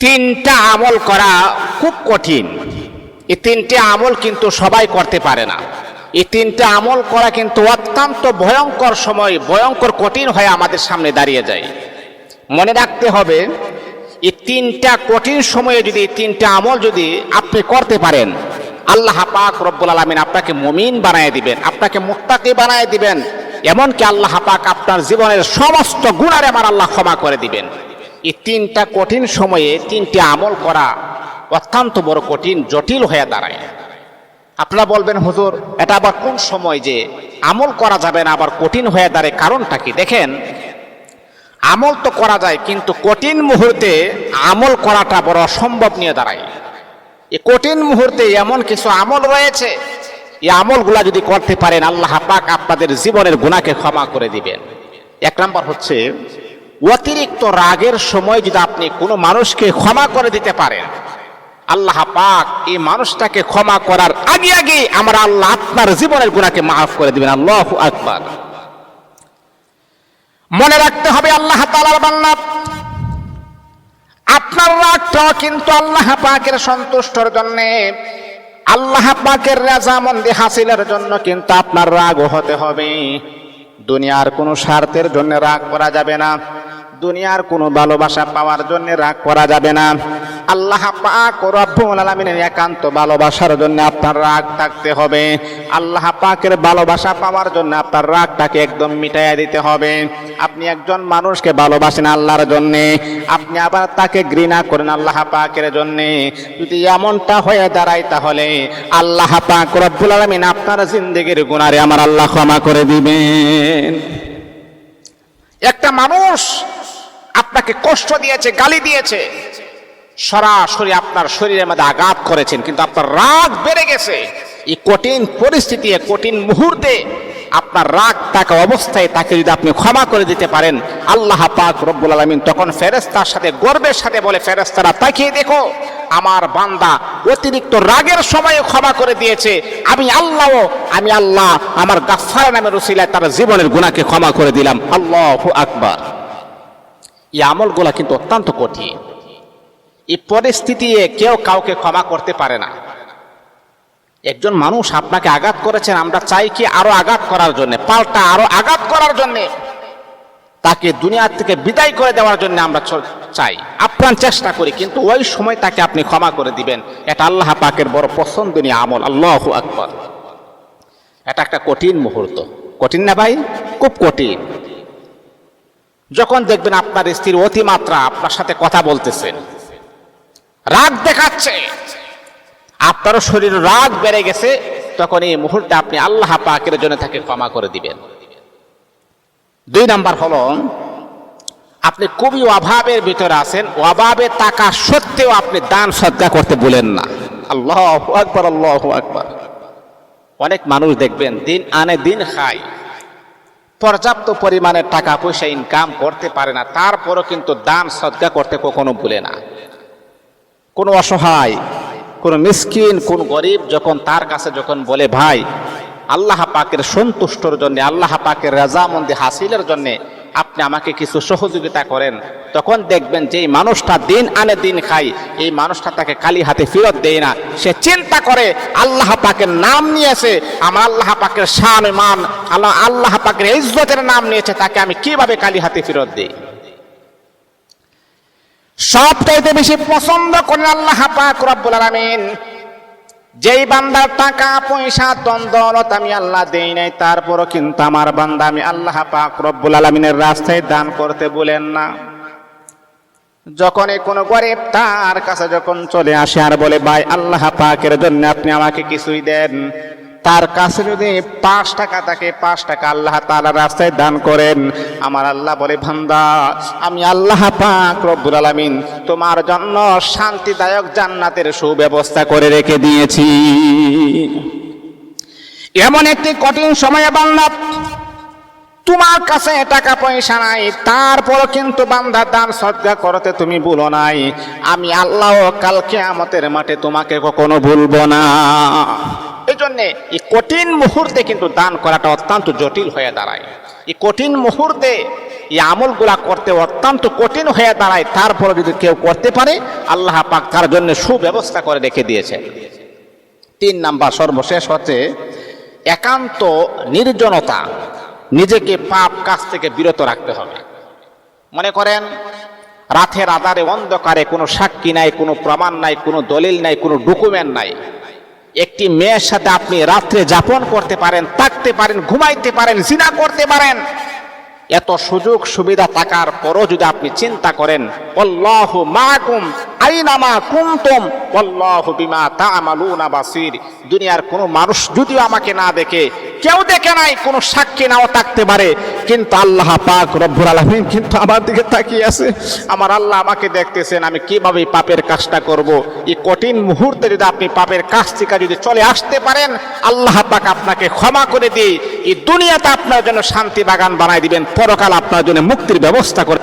তিনটা আমল করা খুব কঠিন। এই তিনটে আমল কিন্তু সবাই করতে পারে না। এই তিনটা আমল করা কিন্তু অত্যন্ত ভয়ঙ্কর সময়, ভয়ঙ্কর কঠিন হয়ে আমাদের সামনে দাঁড়িয়ে যায়। মনে রাখতে হবে, এই তিনটা কঠিন সময়ে যদি, এই তিনটা আমল যদি আপনি করতে পারেন, আল্লাহ পাক রব্বুল আলমিন আপনাকে মমিন বানায় দিবেন, আপনাকে মুত্তাকি বানায় দিবেন। এমনকি আল্লাহ পাক আপনার জীবনের সমস্ত গুণারে আমার আল্লাহ ক্ষমা করে দিবেন। এই তিনটা কঠিন সময়ে তিনটি আমল করা অত্যন্ত বড় কঠিন, জটিল হয়ে দাঁড়ায়। আপনারা বলবেন, হুজুর, এটা আবার কোন সময় যে আমল করা যাবে না, আবার কঠিন হয়ে দাঁড়ায়, কারণটা কি? দেখেন, আমল তো করা যায়, কিন্তু কঠিন মুহূর্তে আমল করাটা বড় অসম্ভব নিয়ে দাঁড়ায়। এই কঠিন মুহূর্তে এমন কিছু আমল রয়েছে, এই আমলগুলা যদি করতে পারেন, আল্লাহ পাক আপনাদের জীবনের গুণাকে ক্ষমা করে দিবেন। এক নম্বর হচ্ছে অতিরিক্ত রাগের সময় যদি আপনি কোনো মানুষকে ক্ষমা করে দিতে পারেন, আল্লাহ পাক এই মানুষটাকে ক্ষমা করার আগে আগে আমরা আল্লাহ আপনার জীবনের গুণাকে মাফ করে দিবেন। আল্লাহ আকবার। মনে রাখতে হবে আল্লাহ তালার আপনার রাগটাও কিন্তু আল্লাহ পাকের সন্তুষ্টর জন্য, আল্লাহ পাকের রাজামন্দি হাসিলের জন্য কিন্তু আপনার রাগও হতে হবে। দুনিয়ার কোনো স্বার্থের জন্য রাগ করা যাবে না। দুনিয়ার কোনো ভালোবাসা পাওয়ার জন্য রাগ করা যাবে না। আল্লাহ পাক রব্বুল আলামিনের একান্ত ভালোবাসার জন্য আপনার রাগ থাকতে হবে। আল্লাহ পাকের ভালোবাসা পাওয়ার জন্য আপনার রাগটাকে একদম মিটাইয়া দিতে হবে। আপনি একজন মানুষকে ভালোবাসেন আল্লাহর জন্য, আপনি আবার তাকে ঘৃণা করেন আল্লাহ পাকের জন্য। যদি এমনটা হয়ে দাঁড়ায় তাহলে আল্লাহ পাক রব্বুল আলামিন আপনার জিন্দগির গুনারে আমার আল্লাহ ক্ষমা করে দিবেন। একটা মানুষ আপনাকে কষ্ট দিয়েছে, গালি দিয়েছে। সরাসরি আপনার শরীরের মধ্যে আঘাত করেছেন, কিন্তু আপনার রাগ বেড়ে গেছে। এই কঠিন পরিস্থিতি কঠিন মুহূর্তে আপনার রাগ থাকা অবস্থায় তাকে যদি আপনি ক্ষমা করে দিতে পারেন, আল্লাহ পাক রব্বুল আলমিন তখন ফেরেস্তার সাথে, গর্বের সাথে বলে ফেরেস্তারা তাকিয়ে দেখো, আমার বান্দা অতিরিক্ত রাগের সময়ে ক্ষমা করে দিয়েছে। আমি আল্লাহ আমি আল্লাহ, আমার গাফার নামের রসিলায় তার জীবনের গুণাকে ক্ষমা করে দিলাম। আল্লাহ আকবার। এই আমলগুলা কিন্তু অত্যন্ত কঠিন। এই পরিস্থিতি কেউ কাউকে ক্ষমা করতে পারে না। একজন মানুষ আপনাকে আঘাত করেছেন, আমরা চাই কি আরও আঘাত করার জন্য, পাল্টা আরও আঘাত করার জন্য। তাকে দুনিয়া থেকে বিদায় করে দেওয়ার জন্য আমরা চাই। আপ্রাণ চেষ্টা করি, কিন্তু ওই সময় তাকে আপনি ক্ষমা করে দিবেন। এটা আল্লাহ পাকের বড় পছন্দনীয় আমল, আল্লাহ আকবর। এটা একটা কঠিন মুহূর্ত। কঠিন না ভাই? খুব কঠিন। যখন দেখবেন আপনার স্ত্রীর অতিমাত্রা আপনার সাথে কথা বলতেছেন, রাগ দেখাচ্ছে, আপনারও শরীর রাগ বেড়ে গেছে, তখন এই মুহূর্তে আপনি আল্লাহ পাকের জন্য তাকে ক্ষমা করে দিবেন। দুই নাম্বার হলো, আপনি খুবই অভাবের ভিতরে আছেন, অভাবে টাকা সত্ত্বেও আপনি দান সজ্জা করতে বলেন না। আল্লাহ আকবর আল্লাহ আকবর। অনেক মানুষ দেখবেন, দিন আনে দিন খায়। পর্যাপ্ত পরিমাণে টাকা পয়সা ইনকাম করতে পারে না, তারপরও কিন্তু দান সদ্গা করতে কখনো ভুলে না। কোনো অসহায়, কোনো মিসকিন, কোন গরিব যখন তার কাছে যখন বলে, ভাই, আল্লাহ পাকের সন্তুষ্টর জন্য, আল্লাহ পাকের রাজামন্দি হাসিলের জন্য আপনি আমাকে কিছু সহযোগিতা করেন, তখন দেখবেন যে মানুষটা দিন আনে দিন খাই এই মানুষটা তাকে খালি হাতে ফেরত দেয় না। সে চিন্তা করে, আল্লাহ পাকের নাম নিয়েছে, আমার আল্লাহ পাকের শান মান, আল্লাহ আল্লাহ পাকের ইজ্জতের নাম নিয়েছে, তাকে আমি কীভাবে খালি হাতে ফেরত দিই? সবটাইতে বেশি পছন্দ করেন আল্লাহ পাক রব্বুল আলামিন। যেই বান্দার টাকা, পয়সা দ্বন্দ্বলত আমি আল্লাহ দেই নাই, তারপরও কিন্তু আমার বান্দা আমি আল্লাহ পাক রব্বুল আলমিনের রাস্তায় দান করতে বলেন না। যখনই কোনো গরিব তার কাছে যখন চলে আসে আর বলে, ভাই, আল্লাহ পাকের জন্য আপনি আমাকে কিছুই দেন তার কাছে যদি পাঁচ টাকা থাকে, পাঁচ টাকা আল্লাহ তাআলা রাস্তায় দান করেন। আমার আল্লাহ বলে ভান্দা আমি আল্লাহ পাক রব্বুল আলামিন তোমার জন্য শান্তিদায়ক জান্নাতের সুব্যবস্থা করে রেখে দিয়েছি। এমন একটি কঠিন সময়ে বান্দা, তোমার কাছে টাকা পয়সা নাই, তারপরও কিন্তু বান্দা দান সজ্জা করতে তুমি ভুলো নাই। আমি আল্লাহ কালকে আমতের মাঠে তোমাকে কখনো ভুলবো না। এই জন্যে এই কঠিন মুহূর্তে কিন্তু দান করাটা অত্যন্ত জটিল হয়ে দাঁড়ায়। এই কঠিন মুহূর্তে এই আমলগুলা করতে অত্যন্ত কঠিন হয়ে দাঁড়ায় তারপরে যদি কেউ করতে পারে, আল্লাহ পাক তার জন্য সুব্যবস্থা করে রেখে দিয়েছে তিন নাম্বার, সর্বশেষ হচ্ছে একান্ত নির্জনতা, নিজেকে পাপ কাজ থেকে বিরত রাখতে হবে। মনে করেন, রাতের আধারে অন্ধকারে কোনো সাক্ষী নাই, কোনো প্রমাণ নাই, কোনো দলিল নাই, কোনো ডকুমেন্ট নাই। একটি মেয়ের সাথে আপনি রাত্রে যাপন করতে পারেন, থাকতে পারেন, ঘুমাইতে পারেন, জিনা করতে পারেন। এত সুযোগ সুবিধা থাকার পরও যদি আপনি চিন্তা করেন অল্লাহ মাকুম আইনামা কুনতুম অল্লাহু বিমা তা'মালুনা বাসির। দুনিয়ার কোনো মানুষ যদিও আমাকে না দেখে, কেউ দেখে নাই, কোনো সাক্ষী নাও থাকতে পারে, কিন্তু আল্লাহ পাক রব্বুল আলামিন কিন্তু আমার দিকে তাকিয়ে আছে। আমার আল্লাহ আমাকে দেখতেছেন, আমি কীভাবে পাপের কাজটা করব? এই কঠিন মুহূর্তে যদি আপনি পাপের কাজ থেকে যদি চলে আসতে পারেন, আল্লাহ পাক আপনাকে ক্ষমা করে দিই এই দুনিয়াতে আপনার জন্য শান্তি বাগান বানাই দিবেন, পরকাল আপনার জন্য মুক্তির ব্যবস্থা করে